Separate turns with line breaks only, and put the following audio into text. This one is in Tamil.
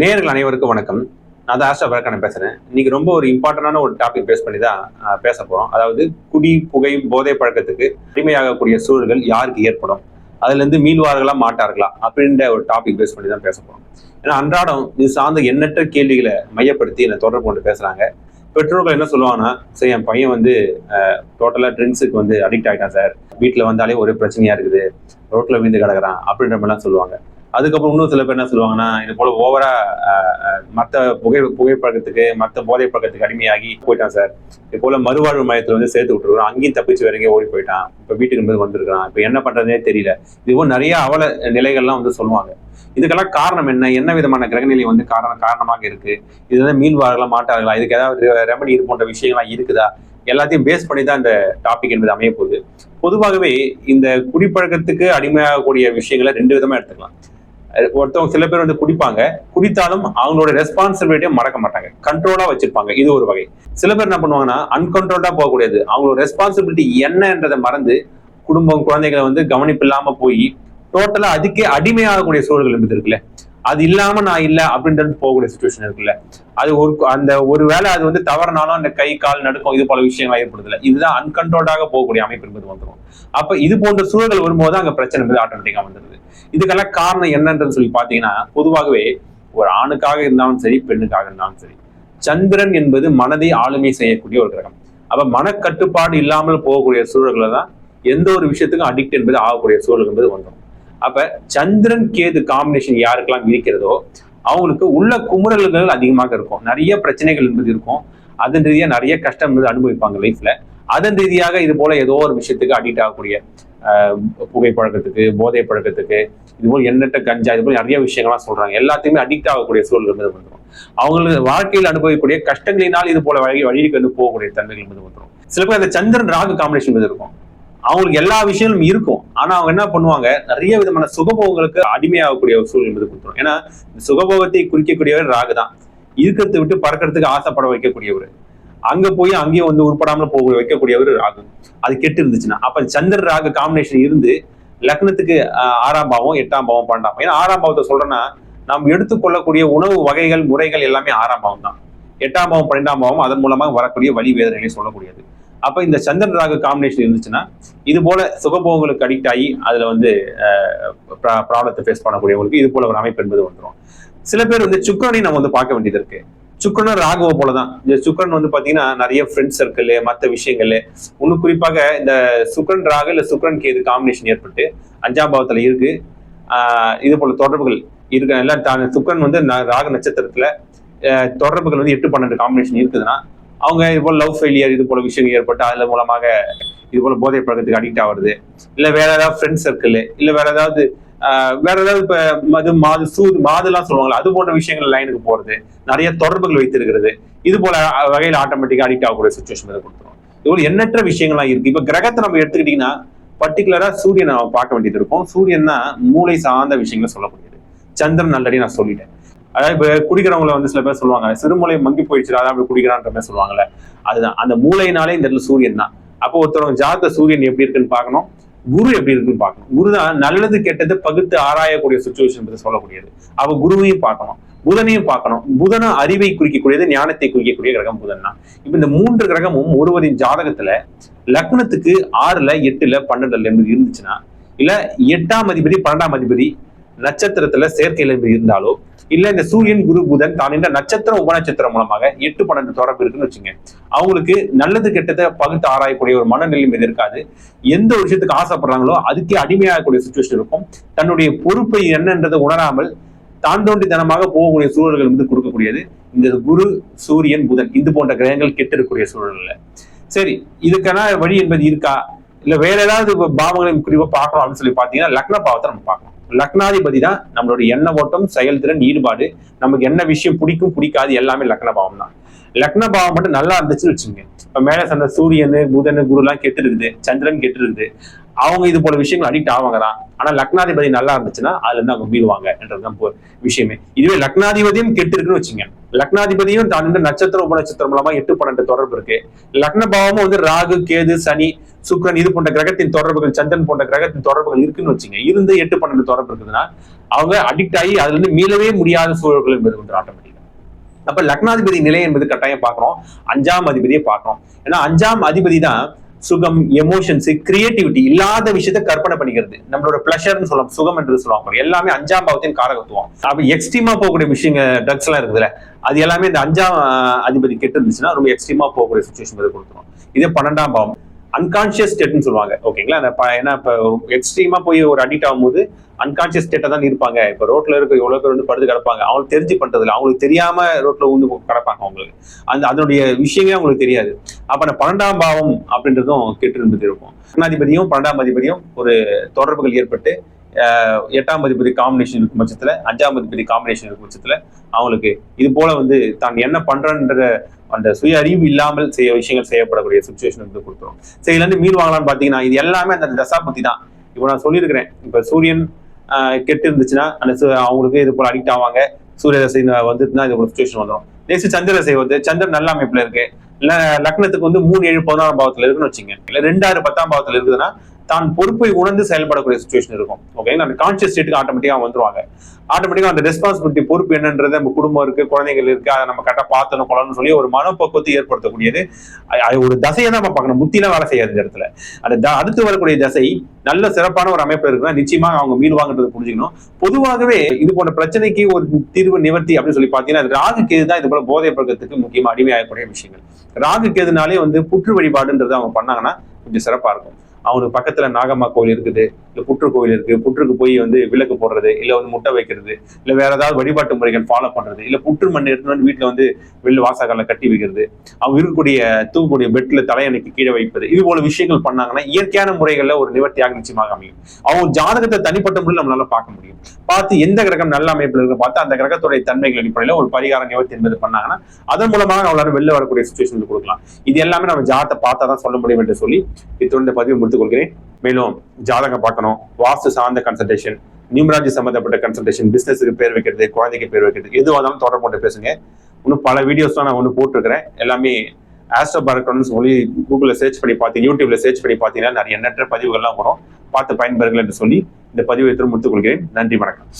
நேர்கள் அனைவருக்கும் வணக்கம். நான் தான் ஆஷா வரக்கான பேசுறேன். இன்னைக்கு ரொம்ப ஒரு இம்பார்ட்டன்டான ஒரு டாபிக் பேஸ் பண்ணி தான் பேச போறோம். அதாவது குடி புகை போதை பழக்கத்துக்கு அடிமையாகக்கூடிய சூழல்கள் யாருக்கு ஏற்படும்? அதுல இருந்து மீள்வார்களா மாட்டார்களா? அப்படின்ற ஒரு டாபிக் பேஸ் பண்ணி தான் பேச போறோம். ஏன்னா அன்றாடம் இது சார்ந்த எண்ணற்ற கேள்விகளை மையப்படுத்தி என்னை தொடர்பு கொண்டு பேசுறாங்க. பெற்றோர்கள் என்ன சொல்லுவாங்கன்னா சரி என் பையன் வந்து டோட்டலா ட்ரிங்க்ஸுக்கு வந்து அடிக்ட் ஆகிட்டான் சார் வீட்டில் வந்தாலே ஒரே பிரச்சனையா இருக்குது. ரோட்ல விழுந்து கிடக்குறான் அப்படின்ற மாதிரிலாம் சொல்லுவாங்க. அதுக்கப்புறம் இன்னும் சில பேர் என்ன சொல்லுவாங்கன்னா இது போல ஓவரா மற்ற புகை புகைப்பழக்கத்துக்கு மற்ற போதை பழக்கத்துக்கு அடிமையாகி போயிட்டான் சார். இது போல மறுவாழ்வு மையத்தில் வந்து சேர்த்து விட்டுருக்கோம் அங்கேயும் தப்பிச்சு வேற ஓடி போயிட்டான். இப்போ வீட்டுக்கு போய் வந்திருக்கான் இப்போ என்ன பண்றதுனே தெரியல. இதுவும் நிறைய அவல நிலைகள்லாம் வந்து சொல்லுவாங்க. இதுக்கெல்லாம் காரணம் என்ன? என்ன விதமான கிரகநிலை வந்து காரணம் காரணமாக இருக்கு? இது வந்து மீன்வார்களா மாட்டார்களா இதுக்கு ஏதாவது ரெமடி இது போன்ற விஷயங்கள்லாம் இருக்குதா? எல்லாத்தையும் பேஸ் பண்ணி தான் இந்த டாபிக் என்பது அமைய போகுது பொதுவாகவே இந்த குடிப்பழக்கத்துக்கு அடிமையாகக்கூடிய விஷயங்களை ரெண்டு விதமா எடுத்துக்கலாம். ஒருத்தவங்க சில பேர் வந்து குடிப்பாங்க. குடித்தாலும் அவங்களோட ரெஸ்பான்சிபிலிட்டியை மறக்க மாட்டாங்க. கண்ட்ரோலா வச்சிருப்பாங்க. இது ஒரு வகை. சில பேர் என்ன பண்ணுவாங்கன்னா அன்கண்ட்ரோல்டா போகக்கூடியது அவங்களோட ரெஸ்பான்சிபிலிட்டி என்னன்றதை மறந்து குடும்பம் குழந்தைகளை வந்து கவனிப்பு இல்லாம போய் டோட்டலா அதுக்கே அடிமையாகக்கூடிய சூழல்கள் என்பது இருக்குல்ல அது இல்லாம நான் இல்ல அப்படின்றது போகக்கூடிய சுச்சுவேஷன் இருக்குல்ல. அது ஒரு அந்த ஒரு வேளை அது வந்து தவறுனாலும் அந்த கை கால் நடுக்கம் இது போல விஷயங்கள் ஏற்படுதுல இதுதான் அன்கண்ட்ரோல்டாக போகக்கூடிய அமைப்பு என்பது வந்துடும் அப்ப இது போன்ற சூழல்கள் வரும்போது அங்க பிரச்சனை என்பது ஆட்டோமேட்டிக்கா வந்துடுது இதுக்கெல்லாம் காரணம் என்னன்றது சொல்லி பாத்தீங்கன்னா பொதுவாகவே ஒரு ஆணுக்காக இருந்தாலும் சரி பெண்ணுக்காக இருந்தாலும் சரி சந்திரன் என்பது மனதை ஆளுமை செய்யக்கூடிய ஒரு கிரகம். அப்ப மனக்கட்டுப்பாடு இல்லாமல் போகக்கூடிய சூழல்களை தான் எந்த ஒரு விஷயத்துக்கும் அடிக்ட் என்பது ஆகக்கூடிய சூழல் என்பது வந்துடும் அப்ப சந்திரன் கேது காம்பினேஷன் யாருக்கெல்லாம் இருக்கிறதோ அவங்களுக்கு உள்ள குமுறல்கள் அதிகமாக இருக்கும். நிறைய பிரச்சனைகள் என்பது இருக்கும். அதன் ரீதியாக நிறைய கஷ்டம் என்பது அனுபவிப்பாங்க லைஃப்ல அதன் ரீதியாக இது போல ஏதோ ஒரு விஷயத்துக்கு அடிக்ட் ஆகக்கூடிய புகை பழக்கத்துக்கு போதை பழக்கத்துக்கு இது போல எண்ணற்ற கஞ்சா இது போல நிறைய விஷயங்கள்லாம் சொல்றாங்க. எல்லாத்தையுமே அடிக்ட் ஆகக்கூடிய சூழல் என்பது வந்துடும் அவங்களுக்கு வாழ்க்கையில் அனுபவிக்கக்கூடிய கஷ்டங்களினால் இது போல வழி வழிக்கு வந்து போகக்கூடிய தன்மைகள் என்பது வந்துடும் சில பேர் அந்த சந்திரன் ராகு காம்பினேஷன் என்பது இருக்கும். அவங்களுக்கு எல்லா விஷயங்களும் இருக்கும். ஆனா அவங்க என்ன பண்ணுவாங்க? நிறைய விதமான சுகபோகங்களுக்கு அடிமையாகக்கூடிய ஒரு சூழல் என்பது கொடுத்துரும். ஏன்னா சுகபோகத்தை குறிக்கக்கூடியவர் ராகு தான் இருக்கிறத விட்டு பறக்கிறதுக்கு ஆசைப்பட வைக்கக்கூடியவர். அங்க போய் அங்கேயும் வந்து உருப்படாமல் போக வைக்கக்கூடியவர் ராகு. அது கெட்டு இருந்துச்சுன்னா அப்ப சந்திர ராகு காம்பினேஷன் இருந்து லக்னத்துக்கு ஆறாம் பாவம் எட்டாம் பாவம் பன்னெண்டாம் பாவம். ஏன்னா ஆறாம் பாவத்தை சொல்றேன்னா நாம் எடுத்துக்கொள்ளக்கூடிய உணவு வகைகள் முறைகள் எல்லாமே ஆறாம் பாவம் தான் எட்டாம் பாவம் பன்னெண்டாம் பாவம் அதன் மூலமாக வரக்கூடிய வழி வேதனைகளை சொல்லக்கூடியது. அப்ப இந்த சந்திரன் ராகு காம்பினேஷன் இருந்துச்சுன்னா இது போல சுகபோகங்களுக்கு அடிக்ட் ஆகி அதுல வந்து ப்ராப்ளத்தை ஃபேஸ் பண்ணக்கூடியவங்களுக்கு இது போல ஒரு அமைப்பு என்பது வந்துடும் சில பேர் வந்து சுக்கரனையும் நம்ம வந்து பார்க்க வேண்டியது இருக்கு. சுக்கரன் ராகுவ போலதான். இந்த சுக்கரன் வந்து பாத்தீங்கன்னா நிறைய ஃப்ரெண்ட்ஸ் சர்க்கிள் மற்ற விஷயங்கள் இன்னும் குறிப்பாக இந்த சுக்கரன் ராகு இல்ல சுக்கரன் கேது காம்பினேஷன் ஏற்பட்டு அஞ்சாம் பாவத்துல இருக்கு. ஆஹ் இது போல தொடர்புகள் இருக்க எல்லாம் சுக்கரன் வந்து ந- ராகு நட்சத்திரத்துல தொடர்புகள் வந்து எட்டு பன்னெண்டு காம்பினேஷன் இருக்குதுன்னா அவங்க இது போல லவ் ஃபெயிலியர் இது போல விஷயங்கள் ஏற்பட்டு அதன் மூலமாக இது போல போதை பழக்கத்துக்கு அடிக்ட் ஆகுறது. இல்ல வேற ஏதாவது ஃப்ரெண்ட் சர்க்கிள் இல்ல வேற ஏதாவது வேற ஏதாவது இப்ப மது மாது சூது மாதுலாம் சொல்லுவாங்கல்ல அது போன்ற விஷயங்கள் லைனுக்கு போறது நிறைய தொடர்புகள் வைத்திருக்கிறது. இது போல வகையில் ஆட்டோமேட்டிக்கா அடிக்ட் ஆகக்கூடிய சுச்சுவேஷன் இதை கொடுத்துரும். இது போல எண்ணற்ற விஷயங்கள்லாம் இருக்கு. இப்ப கிரகத்தை நம்ம எடுத்துக்கிட்டீங்கன்னா பர்டிகுலரா சூரியனை நம்ம பார்க்க வேண்டியது இருக்கும். சூரியன் தான் மூளை சார்ந்த விஷயங்களை சொல்லக்கூடியது. சந்திரன் ஆல்ரெடி நான் சொல்லிட்டேன். அதாவது இப்ப குடிக்கிறவங்கள வந்து சில பேர் சொல்லுவாங்க சிறுமூலை மங்கி போயிடுச்சு அதான் அப்படி குடிக்கிறான்ற மாதிரி சொல்லுவாங்கல்ல. அதுதான். அந்த மூளையினாலே இந்த இடத்துல சூரியன் தான். அப்போ ஒருத்தவங்க ஜாத சூரியன் எப்படி இருக்குன்னு பார்க்கணும் குரு எப்படி இருக்குன்னு பார்க்கணும். குரு தான் நல்லது கெட்டது பகுத்து ஆராயக்கூடிய சுச்சுவேஷன் பத்தி சொல்லக்கூடியது. அவ குருவையும் பார்க்கணும் புதனையும் பார்க்கணும். புதன அறிவை குறிக்கக்கூடியது ஞானத்தை குறிக்கக்கூடிய கிரகம் புதன் தான். இப்ப இந்த மூன்று கிரகமும் ஒருவரின் ஜாதகத்துல லக்னத்துக்கு ஆறுல எட்டுல பன்னெண்டுல என்பது இருந்துச்சுன்னா இல்ல எட்டாம் அதிபதி பன்னெண்டாம் அதிபதி நட்சத்திரத்துல சேர்க்கையில இருந்தாலோ இல்ல இந்த சூரியன் குரு புதன் தான் என்ற நட்சத்திரம் உபநட்சத்திரம் மூலமாக எட்டு பன்னெண்டு தொடர்பு இருக்குன்னு வச்சுங்க அவங்களுக்கு நல்லது கெட்டதை பகுத்து ஆராயக்கூடிய ஒரு மனநிலையும் இது இருக்காது. எந்த ஒரு விஷயத்துக்கு ஆசைப்படுறாங்களோ அதுக்கே அடிமையாகக்கூடிய சுச்சுவேஷன் இருக்கும். தன்னுடைய பொறுப்பை என்னன்றதை உணராமல் தான் தோண்டித்தனமாக போகக்கூடிய சூழல்கள் வந்து கொடுக்கக்கூடியது இந்த குரு சூரியன் புதன். இது போன்ற கிரகங்கள் கெட்டு சூழல்ல. சரி இதுக்கான வழி என்பது இருக்கா? இல்ல வேற ஏதாவது இப்ப பாவங்களை குறிப்பா பார்க்கணும் அப்படின்னு சொல்லி பாத்தீங்கன்னா லக்ன பாவத்தை நம்ம பார்க்கணும் லக்னாதிபதி தான் நம்மளோட எண்ண ஓட்டம் செயல்திறன் ஈடுபாடு. நமக்கு என்ன விஷயம் பிடிக்கும் பிடிக்காது எல்லாமே லக்னபாவம் தான். லக்ன பாவம் மட்டும் நல்லா இருந்துச்சுன்னு வச்சுங்க இப்ப மேல சந்த சூரியன் புதன் குரு எல்லாம் கெட்டு இருக்குது சந்திரன் கெட்டு இருக்குது அவங்க இது போல விஷயங்கள் அடிக்ட் ஆவாங்க தான் ஆனா லக்னாதிபதி நல்லா இருந்துச்சுன்னா அதுல இருந்து அவங்க மீளுவாங்க என்றதுதான் விஷயமே. இதுவே லக்னாதிபதியும் கெட்டு இருக்குன்னு வச்சுங்க லக்னாதிபதியும் தான் நட்சத்திர உபநட்சத்திரம் மூலமா எட்டு பன்னெண்டு தொடர்பு இருக்கு. லக்னபாவமும் வந்து ராகு கேது சனி சுக்கிரன் இது போன்ற கிரகத்தின் தொடர்புகள் சந்திரன் போன்ற கிரகத்தின் தொடர்புகள் இருக்குன்னு வச்சுங்க. இருந்து எட்டு பன்னெண்டு தொடர்பு இருக்குதுன்னா அவங்க அடிக்ட் ஆகி அதுல இருந்து மீளவே முடியாத சூழல்கள் என்பது வந்து ஆட்டோமேட்டிக்கா அப்ப லக்னாதிபதி நிலை என்பது கட்டாயம் பாக்குறோம் அஞ்சாம் அதிபதியை பாக்குறோம் ஏன்னா அஞ்சாம் அதிபதி தான் சுகம் எமோஷன்ஸ் கிரியேட்டிவிட்டி இல்லாத விஷயத்தை கற்பனை பண்ணிக்கிறது. நம்மளோட பிளஷர்னு சொல்லலாம் சுகம் என்று சொல்லுவாங்க எல்லாமே அஞ்சாம் பாவத்தின் காரகத்துவம். அப்ப எக்ஸ்ட்ரீமா போகக்கூடிய விஷயங்கள் ட்ரக்ஸ் எல்லாம் இருக்குதுல்ல அது எல்லாமே இந்த அஞ்சாம் அதிபதி கெட்டு இருந்துச்சுன்னா ரொம்ப எக்ஸ்ட்ரீமா போகக்கூடிய சுச்சுவேஷன் கொடுத்துரும். இதே பன்னெண்டாம் பாவம். அன்கான்ஷியஸ் ஸ்டேட்னு சொல்லுவாங்க. ஓகேங்களா அந்த ஏன்னா இப்போ எக்ஸ்ட்ரீமா போய் ஒரு அடிக்ட் ஆகும்போது அன்கான்ஷியஸ் ஸ்டேட்டா தான் இருப்பாங்க. இப்போ ரோட்ல இருக்க எவ்வளோ பேர் வந்து படுத்து கிடப்பாங்க. அவங்களுக்கு தெரிஞ்சு பண்றது இல்லை அவங்களுக்கு தெரியாம ரோட்ல வந்து கிடப்பாங்க அவங்களுக்கு. அந்த அதனுடைய விஷயமே அவங்களுக்கு தெரியாது. அப்ப அந்த பன்னெண்டாம் பாவம் அப்படின்றதும் கெட்டு இருந்துட்டு இருக்கும். லக்னாதிபதியும் பன்னெண்டாம் அதிபதியும் ஒரு தொடர்புகள் ஏற்பட்டு எட்டாம் அதிபதி காம்பினேஷன் இருக்கும் பட்சத்தில் அஞ்சாம் அதிபதி காம்பினேஷன் இருக்கும் பட்சத்தில் அவங்களுக்கு இது போல வந்து தான் என்ன பண்றன்ற அந்த சுய அறிவு இல்லாமல் செய்ய விஷயங்கள் செய்யப்படக்கூடிய சுச்சுவேஷன் வந்து கொடுத்துரும். சரி இதுல இருந்து வாங்கலாம்னு பார்த்தீங்கன்னா இது எல்லாமே அந்த தசா புத்தி தான். இப்போ நான் சொல்லியிருக்கிறேன் இப்போ சூரியன் ஆஹ், கெட்டு இருந்துச்சுன்னா அந்த சு- அவங்களுக்கு இது போல அடிக்ட் ஆவாங்க. சூரிய தசை வந்துட்டுனா இது ஒரு சுச்சுவேஷன் வந்துடும் நெக்ஸ்ட் சந்திர தசை வந்து சந்திரன் நல்ல அமைப்பில் இருக்கு. இல்லை லக்னத்துக்கு வந்து மூணு ஏழு பதினாறாம் பாவத்தில் இருக்குன்னு வச்சுங்க ரெண்டு ரெண்டாறு பத்தாம் பாவத்தில் இருக்குதுன்னா தான் பொறுப்பை உணர்ந்து செயல்படக்கூடிய சுச்சுவேஷன் இருக்கும். ஓகே அந்த கான்சியஸ் ஸ்டேட்டுக்கு ஆட்டோமேட்டிக்காக வந்துருவாங்க. ஆட்டோமேட்டிக்காக அந்த ரெஸ்பான்சிபிலிட்டி பொறுப்பு என்னன்றது நம்ம குடும்பம் இருக்கு குழந்தைகள் இருக்கு அதை நம்ம கரெக்டாக பார்த்தணும் கொள்ளணும்னு சொல்லி ஒரு மனப்பக்குவத்தை ஏற்படுத்தக்கூடியது. அது- ஒரு தசையை தான் நம்ம பார்க்கணும். புத்திலாம் வேலை செய்யாது இந்த இடத்துல. அந்த த- அடுத்து வரக்கூடிய தசை நல்ல சிறப்பான ஒரு அமைப்பு இருக்குன்னா நிச்சயமாக அவங்க மீடுவாங்கன்றது புரிஞ்சுக்கணும். பொதுவாகவே இது போன்ற பிரச்சனைக்கு ஒரு தீர்வு நிவர்த்தி அப்படின்னு சொல்லி பார்த்தீங்கன்னா ராகு கேது தான் இது போல போதை பழக்கத்துக்கு முக்கியமாக அடிமையாகக்கூடிய விஷயங்கள். ராகு கேதுனாலே வந்து புற்று வழிபாடுன்றது அவங்க பண்ணாங்கன்னா கொஞ்சம் சிறப்பாக இருக்கும். அவனுக்கு பக்கத்துல நாகம்மா கோயில் இருக்குது இல்ல புற்று கோயில் இருக்கு புற்றுக்கு போய் வந்து விளக்கு போடுறது இல்ல வந்து முட்டை வைக்கிறது இல்ல வேற ஏதாவது வழிபாட்டு முறைகள் ஃபாலோ பண்றது இல்ல புற்று மண் எடுத்துட்டு வந்து வீட்டுல வந்து வெளில வாசகால கட்டி வைக்கிறது அவங்க இருக்கக்கூடிய தூக்கக்கூடிய பெட்ல தலையணைக்கு கீழே வைப்பது இது போல விஷயங்கள் பண்ணாங்கன்னா இயற்கையான முறைகள்ல ஒரு நிவர்த்தியாக நிச்சயமாக அமையும். அவங்க ஜாதகத்தை தனிப்பட்ட முறையில் நம்மளால பார்க்க முடியும். பார்த்து எந்த கிரகம் நல்ல அமைப்புல இருக்கு பார்த்து அந்த கிரகத்துடைய தன்மைகள் அடிப்படையில ஒரு பரிகார நிவர்த்தி என்பது பண்ணாங்கன்னா அதன் மூலமாக அவங்களால வெளில வரக்கூடிய சுச்சுவேஷன் கொடுக்கலாம். இது எல்லாமே நம்ம ஜாதத்தை பார்த்தா தான் சொல்ல முடியும் என்று சொல்லி இத்துடன் பதிவு முடித்து முடித்துக் கொள்கிறேன் மேலும் ஜாதகம் பார்க்கணும். வாஸ்து சார்ந்த கன்சல்டேஷன் நியூமராஜி சம்பந்தப்பட்ட கன்சல்டேஷன் பிசினஸுக்கு பேர் வைக்கிறது குழந்தைக்கு பேர் வைக்கிறது எதுவாக இருந்தாலும் தொடர்பு கொண்டு பேசுங்க. இன்னும் பல வீடியோஸ் நான் ஒன்று போட்டிருக்கிறேன். எல்லாமே ஆஸ்ட்ரோ பார்க்கணும்னு சொல்லி கூகுளில் சர்ச் பண்ணி பார்த்து யூடியூப்ல சர்ச் பண்ணி பார்த்தீங்கன்னா நிறைய எண்ணற்ற பதிவுகள்லாம் வரும். பார்த்து பயன்பெறுங்கள் என்று சொல்லி இந்த பதிவை திரும்ப முடித்துக் கொள்கிறேன். நன்றி வணக்கம்.